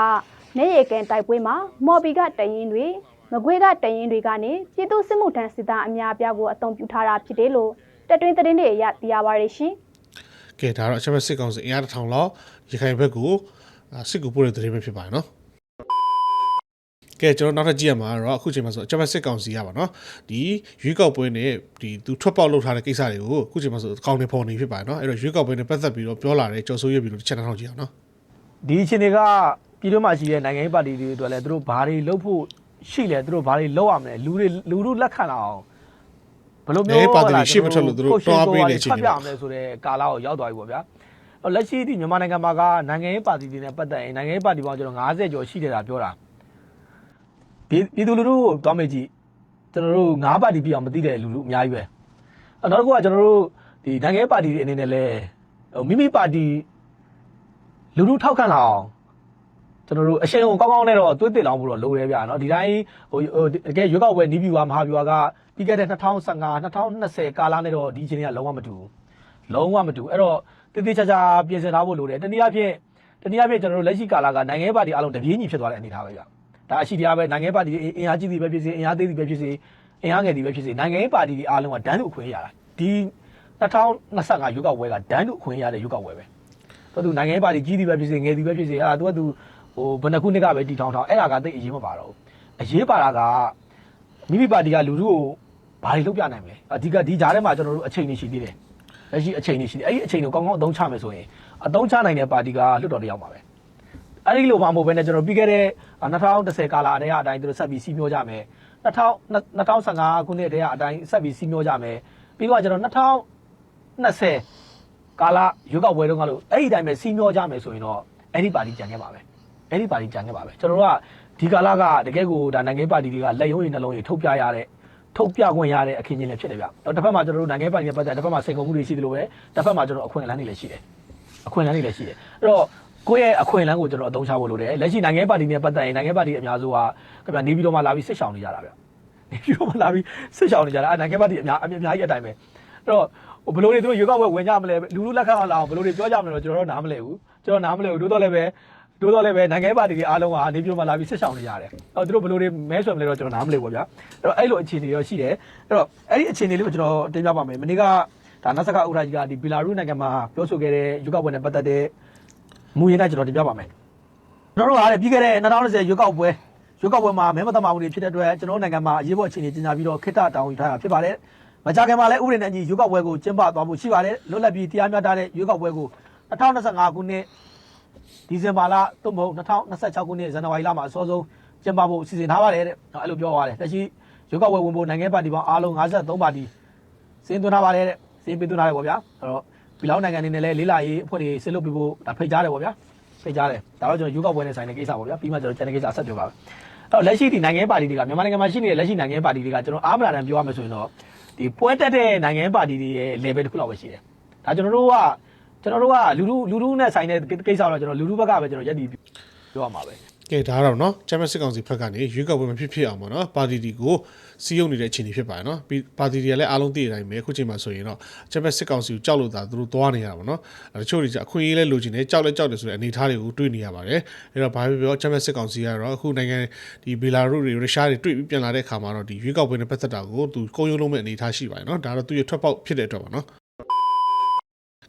နေရီကန်တိုက်ပွဲမှာမော်ဘီကတရင်တွေငမကွေးကတရင်တွေကနေပြည်သူစစ်မှုထမ်းစစ်သားအများအပြားကိုအသုံးပြုထားတာဖြစ်တယ်လို့တက်တွင်းသတင်းတွေအရသိရပါတယ်ရှင်ကဲဒါတော့အချက်မဲ့စစ်ကောင်စီအင်အားတစ်ထောင်လောက်ရခိုင်ဘက်ကိုအာစစ်ကူပို့တဲ့သတင်းပဲဖြစ်ပါတယ်နော် ကဲကျွန်တော်နောက်ထပ်ကြည့်ရမှာကတော့အခုချိန်မှာဆိုအချက်မဲ့စစ်ကောင်စီရပါနော်ဒီရွေးကောက်ပွဲနဲ့ဒီသူထွက်ပေါက်လုပ်ထားတဲ့ကိစ္စတွေကိုအခုချိန်မှာဆိုအကောင့်တွေပေါ်နေဖြစ်ပါတယ်နော်အဲ့တော့ရွေးကောက်ပွဲနဲ့ပတ်သက်ပြီးတော့ပြောလာတယ်ကြော်ဆိုးရပြီးတော့တစ်ချက်တစ်ထောင်ကြည့်အောင်နော်ဒီအချိန်တွေကပြည်တွင်းမှာရှိတဲ့နိုင်ငံရေးပါတီတွေအတွက်လည်းသူတို့ဘာတွေလုပ်ဖို့ရှိလဲသူတို့ဘာတွေလုပ်ရမလဲလူတွေလူလူလက်ခံလာအောင်ဘယ်လိုမျိုးနိုင်ငံရေးပါတီတွေရှေ့မထွက်လို့သူတို့ကိုရှင်တွားပေးကိုယ်နေတဲ့အချိန်ဖတ်ပြအောင်လဲဆိုတဲ့ကာလကိုရောက်သွားပြီပေါ့ဗျာအော်လက်ရှိဒီမြန်မာနိုင်ငံမှာကနိုင်ငံရေးပါတီတွေနဲ့ပတ်သက်ရင်နိုင်ငံရေးပါတီပေါင်းကျွန်တော်90ကျော်ရှိတယ်တာပြောတာဒီ ပြည်သူလူထုကိုသွားမယ်ကြည့်ကျွန်တော်တို့ငါးပါတီပြည်အောင်မသိတဲ့လူလူအများကြီးပဲအဲနောက်တစ်ခုကကျွန်တော်တို့ဒီနိုင်ငံပါတီတွေအနေနဲ့လဲမိမိပါတီလူလူထောက်ခံလာအောင်ကျွန်တော်တို့အရှိန်အဟုန်ကောင်းကောင်းနဲ့တော့တွေးတက်လောင်းဖို့တော့လိုရဲဗျာနော်ဒီတိုင်းဟိုတကယ်ရွေးကောက်ပွဲနီးပြူဝါမဟာပြူဝါကပြီးခဲ့တဲ့2015 2020ကာလနဲ့တော့ဒီချိန်ကလုံးဝမတူဘူးလုံးဝမတူအဲ့တော့တည်တည်ချာချာပြင်ဆင်ထားဖို့လိုတယ်တနည်းအားဖြင့်တနည်းအားဖြင့်ကျွန်တော်တို့လက်ရှိကာလကနိုင်ငံပါတီအလုံးတပြေးညီဖြစ်သွားတဲ့အနေအထားပဲဗျာ ဒါအရှိတရားပဲနိုင်ငံရေးပါတီအင်အားကြီးသည်ပဲဖြစ်စေအင်အားသေးသည်ပဲဖြစ်စေအင်အားငယ်သည်ပဲဖြစ်စေနိုင်ငံရေးပါတီတွေအားလုံးကဒန်းလူအခွင့်ရတာဒီ2025ရွေးကောက်ပွဲကဒန်းလူအခွင့်ရတဲ့ရွေးကောက်ပွဲပဲတော့သူနိုင်ငံရေးပါတီကြီးသည်ပဲဖြစ်စေငယ်သည်ပဲဖြစ်စေအဲ့ဒါသူကသူဟိုဘယ်နှခုနှစ်ကပဲတီထောင်ထောင်အဲ့ဒါကသိအရေးမပါတော့ဘူးအရေးပါတာကမိမိပါတီကလူထုကိုဘာတွေလုပ်ပြနိုင်မလဲအဓိကဒီကြားထဲမှာကျွန်တော်တို့အချိန်နေရှိသေးတယ်လက်ရှိအချိန်နေရှိသေးတယ်အဲ့ဒီအချိန်ကိုကောင်းကောင်းအသုံးချမယ်ဆိုရင်အသုံးချနိုင်တဲ့ပါတီကလွတ်တော်တယောက်ပါပဲ အဲ့ဒီလိုမှမဟုတ်ဘဲနဲ့ကျွန်တော်ပြီးခဲ့တဲ့2010ကာလတည်းကအတိုင်းသူတို့ဆက်ပြီးစီးမျောကြမယ်2000 2015ခုနှစ်တည်းကအတိုင်းဆက်ပြီးစီးမျောကြမယ်ပြီးတော့ကျွန်တော်2020ကာလရွေးကောက်ပွဲတုန်းကလို့အဲ့ဒီအတိုင်းပဲစီးမျောကြမယ်ဆိုရင်တော့အဲ့ဒီပါတီကြံခဲ့ပါပဲအဲ့ဒီပါတီကြံခဲ့ပါပဲကျွန်တော်တို့ကဒီကာလကတကယ်ကိုဒါနိုင်ငံရေးပါတီတွေကလက်ရုံးရည်နှလုံးရည်ထုတ်ပြရတဲ့ထုတ်ပြခွင့်ရတဲ့အခင်းချင်းလည်းဖြစ်တယ်ဗျ။တော့တစ်ဖက်မှာကျွန်တော်တို့နိုင်ငံရေးပါတီနဲ့ပတ်သက်တစ်ဖက်မှာစိန်ခေါ်မှုတွေရှိသလိုပဲတစ်ဖက်မှာကျွန်တော်အခွင့်အလမ်းတွေလည်းရှိတယ်။အခွင့်အလမ်းတွေလည်းရှိတယ်။အဲ့တော့ ကိုယ့်ရဲ့အခွင့်အလမ်းကိုကျွန်တော်အသုံးချဖို့လိုတယ်။လက်ရှိနိုင်ငံရေးပါတီနဲ့ပတ်သက်ရင်နိုင်ငံရေးပါတီအများစုကခင်ဗျာနေပြည်တော်မှာလာပြီးစစ်ဆောင်နေကြတာဗျ။နေပြည်တော်မှာလာပြီးစစ်ဆောင်နေကြတာအဲ့နိုင်ငံရေးပါတီအများအများကြီးအတိုင်းပဲ။အဲ့တော့ဟိုဘယ်လိုတွေသူတို့ရွေးကောက်ပွဲဝင်ကြမလဲလူလူလက်ခံအောင်လာအောင်ဘယ်လိုတွေပြောကြမလဲတော့ကျွန်တော်တို့နားမလဲဘူးကျွန်တော်နားမလဲဘူးတိုးတော့လည်းပဲတိုးတော့လည်းပဲနိုင်ငံရေးပါတီတွေအားလုံးကနေပြည်တော်မှာလာပြီးဆက်ဆောင်နေရတယ်အော်သူတို့ဘယ်လိုတွေမဲဆွယ်မလဲတော့ကျွန်တော်နားမလဲဘူးဗျာအဲ့တော့အဲ့လိုအခြေအနေရောရှိတယ်အဲ့တော့အဲ့ဒီအခြေအနေလေးကိုကျွန်တော်တင်ပြပါမယ်မနေ့ကဒါနတ်စကဥရာကြီးကဒီဘီလာရုနိုင်ငံမှာပြောဆိုခဲ့တဲ့ရွေးကောက်ပွဲနဲ့ပတ်သက်တဲ့ မူရင်းကကျွန်တော်တင်ပြပါမယ်ကျွန်တော်တို့ကလည်းပြီးခဲ့တဲ့2020ရွေးကောက်ပွဲရွေးကောက်ပွဲမှာမဲမတမာမှုတွေဖြစ်တဲ့အတွက်ကျွန်တော်တို့နိုင်ငံမှာအရေးပေါ်အခြေအနေကြီးညာပြီးတော့ခိတ္တတောင်းယူထားတာဖြစ်ပါတယ်မကြခင်မှာလည်းဥပဒေနဲ့အညီရွေးကောက်ပွဲကိုကျင်းပသွားဖို့ရှိပါတယ်လွတ်လပ်ပြီးတရားမျှတတဲ့ရွေးကောက်ပွဲကို2025ခုနှစ်ဒီဇင်ဘာလသို့မဟုတ်2026ခုနှစ်ဇန်နဝါရီလမှာအစောဆုံးကျင်းပဖို့စီစဉ်ထားပါတယ်တဲ့အဲ့လိုပြောသွားတယ်လက်ရှိရွေးကောက်ပွဲဝင်ဖို့နိုင်ငံပါတီပေါင်းအားလုံး53ပါတီစင်းသွင်းထားပါတယ်တဲ့စင်းပေးသွင်းထားတယ်ပေါ့ဗျာအဲ့တော့ ပြည်လောင်းနိုင်ငံအနေနဲ့လည်းလေးလာရေးအဖွဲ့တွေဆစ်လုပ်ပြီးဖို့ဒါဖိတ်ကြားတယ်ပေါ့ဗျာဖိတ်ကြားတယ်ဒါတော့ကျွန်တော်ရွေးကောက်ပွဲနဲ့ဆိုင်တဲ့ကိစ္စပေါ့ဗျာပြီးမှကျွန်တော်ကျန်တဲ့ကိစ္စဆက်ပြောပါမယ်အဲ့တော့လက်ရှိဒီနိုင်ငံပါတီတွေကမြန်မာနိုင်ငံမှာရှိနေတဲ့လက်ရှိနိုင်ငံပါတီတွေကကျွန်တော်အားမလာတန်ပြောရမယ်ဆိုရင်တော့ဒီပွဲတက်တဲ့နိုင်ငံပါတီတွေရဲ့ level တစ်ခုလောက်ပဲရှိတယ်ဒါကျွန်တော်တို့ကကျွန်တော်တို့ကလူလူလူလူနဲ့ဆိုင်တဲ့ကိစ္စတော့ကျွန်တော်လူလူဘက်ကပဲကျွန်တော်ရက်တီပြောရမှာပဲ ကဲဒါကတော့နော်ချမ်းမစစ်ကောင်စီဘက်ကနေရွေးကောက်ပွဲမဖြစ်ဖြစ်အောင်ပေါ့နော်ပါတီတီကိုစီးရုံနေတဲ့အခြေအနေဖြစ်ပါတယ်နော်ပြီးပါတီတွေကလည်းအားလုံးသိတဲ့အတိုင်းပဲအခုချိန်မှာဆိုရင်တော့ချမ်းမစစ်ကောင်စီကိုကြောက်လို့သာသူတို့သွားနေရတာပေါ့နော်အဲတချို့တွေကအခွင့်အရေးလဲလိုချင်တယ်ကြောက်လဲကြောက်တယ်ဆိုတဲ့အနေအထားတွေကိုတွေ့နေရပါတယ်အဲတော့ဘာဖြစ်ပြောချမ်းမစစ်ကောင်စီကတော့အခုနိုင်ငံဒီဘီလာရုတွေရုရှားတွေတွေ့ပြီးပြန်လာတဲ့အခါမှာတော့ဒီရွေးကောက်ပွဲနဲ့ပတ်သက်တာကိုသူကုန်းရုံးလုံးမဲ့အနေအထားရှိပါတယ်နော်ဒါတော့သူရဲ့ထွက်ပေါက်ဖြစ်တဲ့အတွက်ပါနော်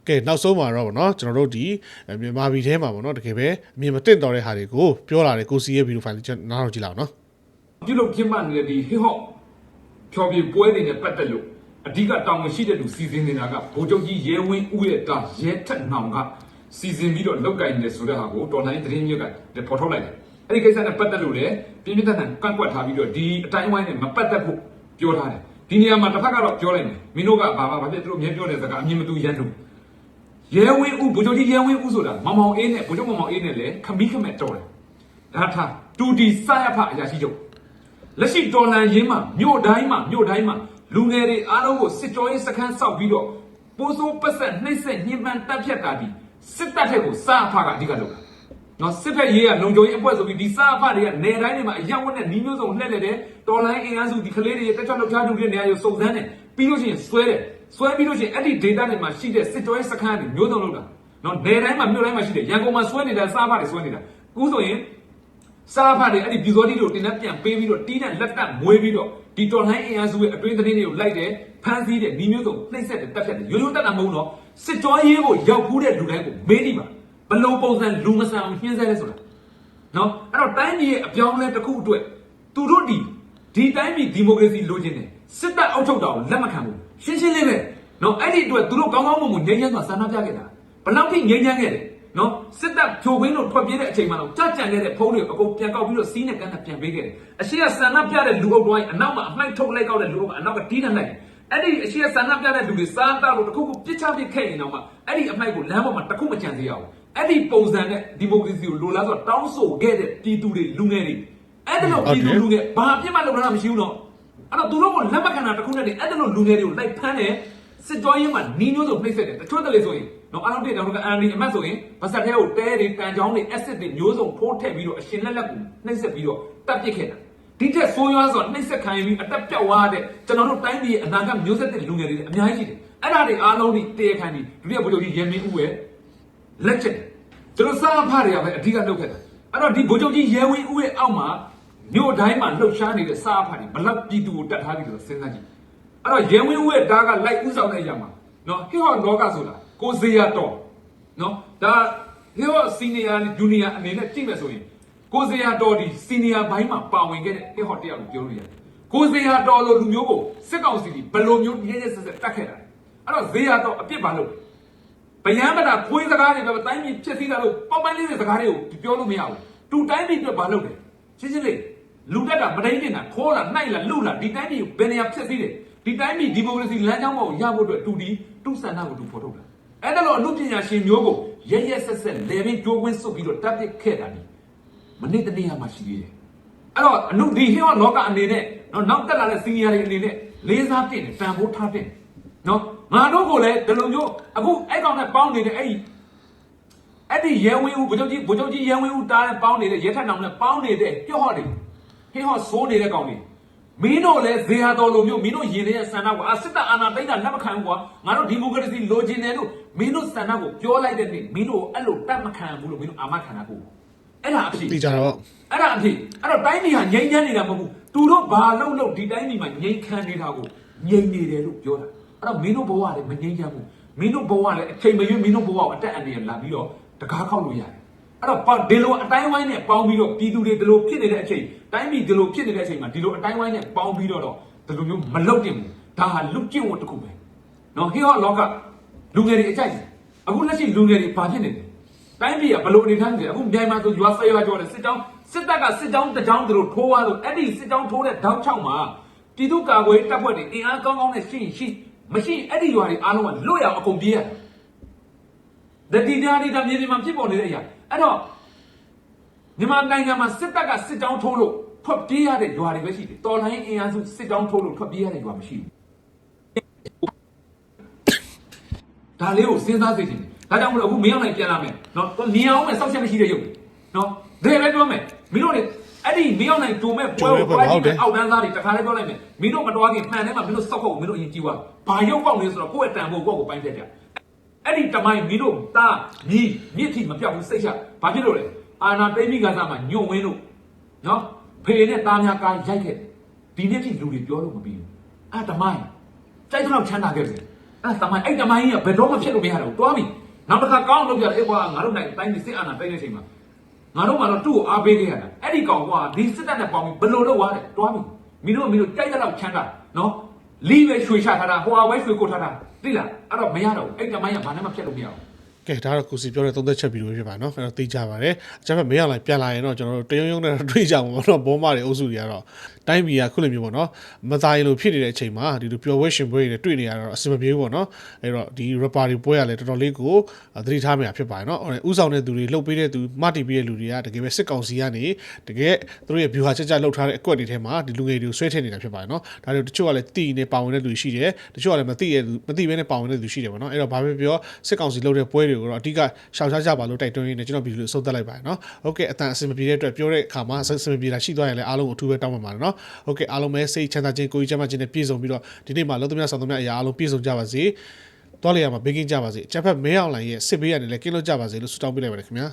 ကဲနောက်ဆုံးမှာတော့ဗောနော်ကျွန်တော်တို့ဒီမြန်မာပြည်ထဲမှာဗောနော်တကယ်ပဲအမြင်မတင့်တော်တဲ့ဟာတွေကိုပြောလာတဲ့ကိုစီရဲ့ဗီဒီယိုဖိုင်လေးကျွန်တော်နားထောင်ကြည့်လောက်နော်ပြုလုပ်ပြစ်မှတ်နေတဲ့ဒီဟစ်ဟော့ဖြောပြပွဲတွေနဲ့ပတ်သက်လို့အဓိကတောင်းရှိတဲ့လူစီစဉ်နေတာကဗိုလ်ချုပ်ကြီးရဲဝင်းဦးရဲ့တာရဲထက်နောင်ကစီစဉ်ပြီးတော့လောက်ကင်နေဆိုတဲ့ဟာကိုတော်လိုင်းသတင်းမျိုးကပေါ်ထုတ်လိုက်တယ်။အဲ့ဒီကိစ္စနဲ့ပတ်သက်လို့လည်းပြင်းပြင်းထန်ထန်ကန့်ကွက်ထားပြီးတော့ဒီအတိုင်းအဝိုင်းနဲ့မပတ်သက်ဖို့ပြောထားတယ်။ဒီနေရာမှာတစ်ဖက်ကတော့ပြောလိုက်မယ်။မင်းတို့ကဘာဘာဘာဖြစ်သူတို့အမြင်ပြောတဲ့စကားအမြင်မတူရန်လို့ ရဲဝင်းဦးဗိုလ်ချုပ်ကြီးရဲဝင်းဦးဆိုတာမောင်မောင်အေးနဲ့ဗိုလ်ချုပ်မောင်မောင်အေးနဲ့လည်းခမီးခမဲ့တော်တယ်။ဒါထားတူတီစရဖအရာရှိချုပ်လက်ရှိတော်လန်ရင်းမှာမြို့တိုင်းမှာမြို့တိုင်းမှာလူငယ်တွေအားလုံးကိုစစ်ကြောရေးစခန်းစောက်ပြီးတော့ပိုးစိုးပတ်ဆက်နှိမ့်ဆက်ညှဉ်းပန်းတပ်ဖြတ်တာဒီစစ်တပ်ထက်ကိုစားအဖကအဓိကလုပ်တာနော်စစ်ဖက်ရေးကလုံခြုံရေးအဖွဲ့ဆိုပြီးဒီစားအဖတွေကနေတိုင်းတွေမှာအရက်ဝက်နဲ့နီးမျိုးစုံလှည့်လှည့်တယ်တော်လိုင်းအင်အားစုဒီကလေးတွေတက်ချောက်လောက်ချားတူတဲ့နေရာကိုစုံစမ်းတယ်ပြီးလို့ရှိရင်ဆွဲတယ် ဆွဲပြီးလို့ရှိရင်အဲ့ဒီ data တွေမှာရှိတဲ့စစ်ကြောရေးစခန်းတွေမျိုးစုံလုပ်တာနော်နေတိုင်းမှာမြို့တိုင်းမှာရှိတယ်ရန်ကုန်မှာဆွဲနေတာစားအဖတွေဆွဲနေတာအခုဆိုရင်စားဖတ်တွေအဲ့ဒီပြည်စောတိတို့တင်တဲ့ပြန်ပေးပြီးတော့တီးတဲ့လက်တက်မွေးပြီးတော့ဒီတော်လိုင်းအင်အားစုရဲ့အတွင်းသတင်းတွေကိုလိုက်တယ်ဖမ်းဆီးတယ်ညီမျိုးစုံနှိမ့်ဆက်တယ်တက်ဖြတ်တယ်ရိုးရိုးတက်တာမဟုတ်တော့စစ်ကြောရေးကိုရောက်ဖူးတဲ့လူတိုင်းကိုမေးကြည့်ပါဘယ်လိုပုံစံလူမဆန်အောင်ညှင်းဆဲလဲဆိုတာနော်အဲ့တော့တိုင်းပြည်ရဲ့အပြောင်းအလဲတစ်ခုအတွက်သူတို့ဒီ ဒီတိုင်းပြည်ဒီမိုကရေစီလိုချင်တယ်စစ်တပ်အောက်ထုတ်တာကိုလက်မခံဘူးရှင်းရှင်းလေးပဲနော်အဲ့ဒီအတွက်သူတို့ကောင်းကောင်းမွန်မွန်ငြိမ်းချမ်းစွာဆန္ဒပြခဲ့တာဘယ်လောက်ထိငြိမ်းချမ်းခဲ့တယ်နော်စစ်တပ်ဖြိုခွင်းလို့ထွက်ပြေးတဲ့အချိန်မှာတော့ကြကြံခဲ့တဲ့ဖုန်းတွေအကုန်ပြန်ကောက်ပြီးတော့စီးနဲ့ကန်းနဲ့ပြန်ပေးခဲ့တယ်အရှိကဆန္ဒပြတဲ့လူအုပ်တိုင်းအနောက်မှာအမှိုက်ထုတ်လိုက်ကောက်တဲ့လူအုပ်ကအနောက်ကတီးနေလိုက်အဲ့ဒီအရှိကဆန္ဒပြတဲ့လူတွေစားတောက်လို့တခုခုပြစ်ချပစ်ခဲ့ရင်တော့မှအဲ့ဒီအမှိုက်ကိုလမ်းပေါ်မှာတခုမကြံစေရဘူးအဲ့ဒီပုံစံနဲ့ဒီမိုကရေစီကိုလိုလားဆိုတော့တောင်းဆိုခဲ့တဲ့ပြည်သူတွေလူငယ်တွေ အဲ့ဒါလို့ပြည်သူလူငယ်ဘာအပြစ်မှလုပ်လာတာမရှိဘူးတော့အဲ့တော့သူတို့ကလက်မခံတာတခုနဲ့တည်းအဲ့ဒါလို့လူငယ်တွေကိုလိုက်ဖမ်းတယ်စစ်ကြောရေးမှာနီးမျိုးစုံနှိမ့်ဆက်တယ်တချို့တလေဆိုရင်နော်အားလုံးတည်းတော့ကအန်ဒီအမတ်ဆိုရင်ဗစက်ထဲကိုတဲတွေတန်ချောင်းတွေ acid တွေမျိုးစုံဖိုးထည့်ပြီးတော့အရှင်လက်လက်ကိုနှိမ့်ဆက်ပြီးတော့တပ်ပစ်ခဲ့တာဒီထက်ဆိုးရွားစွာနှိမ့်ဆက်ခံရပြီးအတက်ပြောက်သွားတဲ့ကျွန်တော်တို့တိုင်းပြည်ရဲ့အနာဂတ်မျိုးဆက်တဲ့လူငယ်တွေလည်းအများကြီးရှိတယ်အဲ့ဒါတွေအားလုံးဒီတရားခံဒီဒုတိယဗိုလ်ချုပ်ကြီးရမင်းဦးရဲ့လက်ချက်ကျွန်တော်စားဖားတွေကပဲအဓိကလုပ်ခဲ့တာအဲ့တော့ဒီဗိုလ်ချုပ်ကြီးရဲဝင်းဦးရဲ့အောက်မှာ မြို့တိုင်းမှာလှုပ်ရှားနေတဲ့စားဖားတွေဘလောက်ပြည်သူကိုတတ်ထားပြီးတော့စဉ်းစားကြည့်အဲ့တော့ရဲဝင်းဦးရဲ့ဒါကလိုက်ဥဆောင်တဲ့အရာမှာနော်ဟိဟောလောကဆိုတာကိုစေရတော်နော်ဒါဟိဟောစီနီယာဂျူနီယာအနေနဲ့ကြည့်မယ်ဆိုရင်ကိုစေရတော်ဒီစီနီယာဘိုင်းမှာပါဝင်ခဲ့တဲ့ဟိဟောတရားကိုပြောလို့ရတယ်ကိုစေရတော်လိုလူမျိုးကိုစစ်ကောင်စီကဘယ်လိုမျိုးရဲရဲဆက်ဆက်တတ်ခဲ့တာလဲအဲ့တော့ဇေယတော်အပြစ်ပါလို့ဗယံမတာခွေးစကားတွေပဲတိုင်းပြည်ဖြစ်စည်းတာလို့ပေါက်ပိုင်းလေးတွေစကားတွေကိုပြောလို့မရဘူးတူတိုင်းပြည်အတွက်ဘာလုပ်လဲရှင်းရှင်းလေး လူတက်တာမတိုင်းတင်တာခေါ်လာနှိုက်လာလှုပ်လာဒီတိုင်းပြည်ကိုဘယ်နေရာဖြစ်စည်းတယ်ဒီတိုင်းပြည်ဒီမိုကရေစီလမ်းကြောင်းပေါ်ကိုရဖို့အတွက်တူဒီတူဆန္ဒကိုတူဖော်ထုတ်တာအဲ့ဒါလို့အမှုပညာရှင်မျိုးကိုရဲရဲဆက်ဆက်လေပင်ကြိုးကွင်းစုပ်ပြီးတော့တပ်ပစ်ခဲ့တာဒီမနေ့တနေ့မှရှိသေးတယ်အဲ့တော့အမှုဒီဟင်းဝလောကအနေနဲ့နော်နောက်တက်လာတဲ့စီနီယာတွေအနေနဲ့လေးစားတင်တယ်တန်ဖိုးထားတင်နော်ငါတို့ကိုလည်းဒီလိုမျိုးအခုအဲ့ကောင်နဲ့ပေါင်းနေတဲ့အဲ့ဒီအဲ့ဒီရဲဝင်းဦးဗိုလ်ချုပ်ကြီးဗိုလ်ချုပ်ကြီးရဲဝင်းဦးတားနဲ့ပေါင်းနေတဲ့ရဲထက်နောင်နဲ့ပေါင်းနေတဲ့ပြော့ဟော့တွေ ဟင်းဟော့စိုးနေတဲ့ကောင်တွေမင်းတို့လည်းဇေဟာတော်လိုမျိုးမင်းတို့ရင်တဲ့ဆန္ဒကိုအစစ်တပ်အာဏာသိမ်းတာလက်မခံဘူးကွာငါတို့ဒီမိုကရေစီလိုချင်တယ်လို့မင်းတို့ဆန္ဒကိုပြောလိုက်တဲ့နေ့မင်းတို့အဲ့လိုတတ်မခံဘူးလို့မင်းတို့အာမခံတာကိုအဲ့ဒါအဖြစ်သိကြတော့အဲ့ဒါအဖြစ်အဲ့တော့တိုင်းပြည်ဟာငြိမ်းချမ်းနေတာမဟုတ်ဘူးသူတို့ဘာလုပ်လို့ဒီတိုင်းပြည်မှာငြိမ်းချမ်းနေတာကိုငြိမ်နေတယ်လို့ပြောတာအဲ့တော့မင်းတို့ဘဝလည်းမငြိမ်းချမ်းဘူးမင်းတို့ဘဝလည်းအချိန်မရွေးမင်းတို့ဘဝကိုအတက်အန္တရာယ်လာပြီးတော့တကားခောက်လို့ရတယ် အဲ့တော့ပေါ့ဒီလိုအတိုင်းဝိုင်းနဲ့ပေါင်းပြီးတော့ပြည်သူတွေဒီလိုဖြစ်နေတဲ့အချိန်တိုင်းပြည်ဒီလိုဖြစ်နေတဲ့အချိန်မှာဒီလိုအတိုင်းဝိုင်းနဲ့ပေါင်းပြီးတော့တော့ဒီလိုမျိုးမလုပ်တင်ဘူးဒါဟာလူကျင့်ဝတ်တစ်ခုပဲနော်ဟေဟောလောကလူငယ်တွေအကြိုက်တယ်အခုလက်ရှိလူငယ်တွေဘာဖြစ်နေလဲတိုင်းပြည်ကဘလို့အနေထားနေလဲအခုမြန်မာဆိုရွာဆက်ရွာကြောတယ်စစ်တောင်းစစ်တပ်ကစစ်တောင်းတကြောင်းသူတို့ထိုးသွားလို့အဲ့ဒီစစ်တောင်းထိုးတဲ့တောက်ချောက်မှာပြည်သူ့ကာကွယ်တပ်ဖွဲ့တွေအင်အားကောင်းကောင်းနဲ့ရှိရင်ရှိမရှိအဲ့ဒီရွာတွေအားလုံးကလွတ်ရအောင်အကုန်ပြေးရတယ်တတိဒါဒီဒါမြေပြင်မှာဖြစ်ပေါ်နေတဲ့အရာ အဲ့တော့မြန်မာနိုင်ငံမှာစစ်တပ်ကစစ်တောင်းထိုးလို့ထွက်ပြေးရတဲ့ရွာတွေပဲရှိတယ်တော်လိုင်းအင်အားစုစစ်တောင်းထိုးလို့ထွက်ပြေးရတဲ့ရွာမရှိဘူးဒါလေးကိုစဉ်းစားသိချင်တယ်ဒါကြောင့်မလို့အခုမင်းအောင်နိုင်ပြန်လာမယ်နော်သူမြင်အောင်မယ်စောက်ချက်မရှိတဲ့ရုပ်နော်ဒါပဲပြောမယ်မင်းတို့လည်းအဲ့ဒီမင်းအောင်နိုင်ကြုံမဲ့ပွဲကိုပွဲကြီးအောက်တန်းသားတွေတခါလေးပြောလိုက်မယ်မင်းတို့မတော်ခင်မှန်တယ်မှာမင်းတို့စောက်ဖို့မင်းတို့အရင်ကြည့်သွားဘာရုပ်ပေါက်လဲဆိုတော့ကိုယ့်ရဲ့တန်ဖို့ကိုယ့်ကိုပိုင်းပြတ်ကြ အဲ့ဒီတမိုင်းမင်းတို့တာမြည်မြစ်ထိမပြောက်ဘူးစိတ်ချဘာဖြစ်လို့လဲအာနာသိမိကစားမှာညွန့်ဝင်းတို့နော်ဖေနဲ့သားများကားရိုက်ခဲ့ဒီနေ့ထိလူတွေပြောလို့မပြီးဘူးအဲ့တမိုင်းကြိုက်တော့ချမ်းသာခဲ့တယ်အဲ့တမိုင်းအဲ့တမိုင်းကြီးကဘယ်တော့မှဖြစ်လို့မရတော့ဘူးတွားပြီနောက်တစ်ခါကောင်းလုပ်ကြတယ်အေးကွာငါတို့နိုင်တိုင်းစစ်အာဏာသိမ်းတဲ့အချိန်မှာငါတို့မှတော့သူ့ကိုအားပေးခဲ့ရတာအဲ့ဒီကောင်ကွာဒီစစ်တပ်နဲ့ပေါင်းပြီးဘယ်လိုလုပ်သွားတယ်တွားပြီမင်းတို့မင်းတို့ကြိုက်တဲ့လောက်ချမ်းသာနော်လီးပဲရွှေချထားတာဟိုဟာပဲရွှေကိုထားတာ သိလားအဲ့တော့မရတော့ဘူးအဲ့တမိုင်းကဘာနဲ့မှဖြစ်လို့မရဘူး ကဲဒါတော့ကိုစီပြောတဲ့သုံးသက်ချက်ဗီဒီယိုဖြစ်ပါနော်အဲ့တော့သိကြပါတယ်အကြမ်းဖက်မင်းအောင်လိုက်ပြန်လာရင်တော့ကျွန်တော်တို့တရုံရုံနဲ့တွေ့ကြမှာပေါ့နော်ဘောမတွေအုပ်စုတွေကတော့တိုင်းပြည်ကခုလိုမျိုးပေါ့နော်မသားရင်လို့ဖြစ်နေတဲ့အချိန်မှာဒီလိုပျော်ဝဲရှင်ပွဲတွေနဲ့တွေ့နေရတော့အဆင်မပြေဘူးပေါ့နော်အဲ့တော့ဒီ rapper တွေပွဲရလဲတော်တော်လေးကိုသတိထားမိတာဖြစ်ပါတယ်နော်ဥဆောင်တဲ့သူတွေလှုပ်ပေးတဲ့သူမတီးပေးတဲ့လူတွေကတကယ်ပဲစစ်ကောင်စီကနေတကယ်သူတို့ရဲ့ view ဟာချက်ချက်လှုပ်ထားတဲ့အကွက်တွေထဲမှာဒီလူငယ်တွေကိုဆွဲထည့်နေတာဖြစ်ပါတယ်နော်ဒါတွေတချို့ကလည်းတီးနေပါဝင်တဲ့လူရှိတယ်တချို့ကလည်းမသိတဲ့လူမသိဘဲနဲ့ပါဝင်တဲ့လူရှိတယ်ပေါ့နော်အဲ့တော့ဘာပဲပြောစစ်ကောင်စီလှုပ်တဲ့ပွဲတွေကိုတော့အဓိကရှောင်ရှားကြပါလို့တိုက်တွန်းရင်းနဲ့ကျွန်တော်ဗီဒီယိုလေးဆုံးသက်လိုက်ပါတယ်နော်ဟုတ်ကဲ့အတန်အဆင်မပြေတဲ့အတွက်ပြောတဲ့အခါမှာအဆင်မပြေတာရှိသွားရင်လည်းအားလုံးကိုအထူးပဲတောင်းပန်ပါတယ်နော်ဟုတ်ကဲ့အားလုံးပဲစိတ်ချမ်းသာခြင်းကိုယ်ကြီးချမ်းသာခြင်းနဲ့ပြည့်စုံပြီးတော့ဒီနေ့မှာလုံးသမျှဆောင်သမျှအရာအားလုံးပြည့်စုံကြပါစေတွားလေရမှာဘေးကင်းကြပါစေအချက်ဖက်မဲအောင်လိုင်းရဲ့စစ်ဘေးရနေလည်းကင်းလို့ကြပါစေလို့ဆုတောင်းပေးလိုက်ပါတယ်ခင်ဗျာ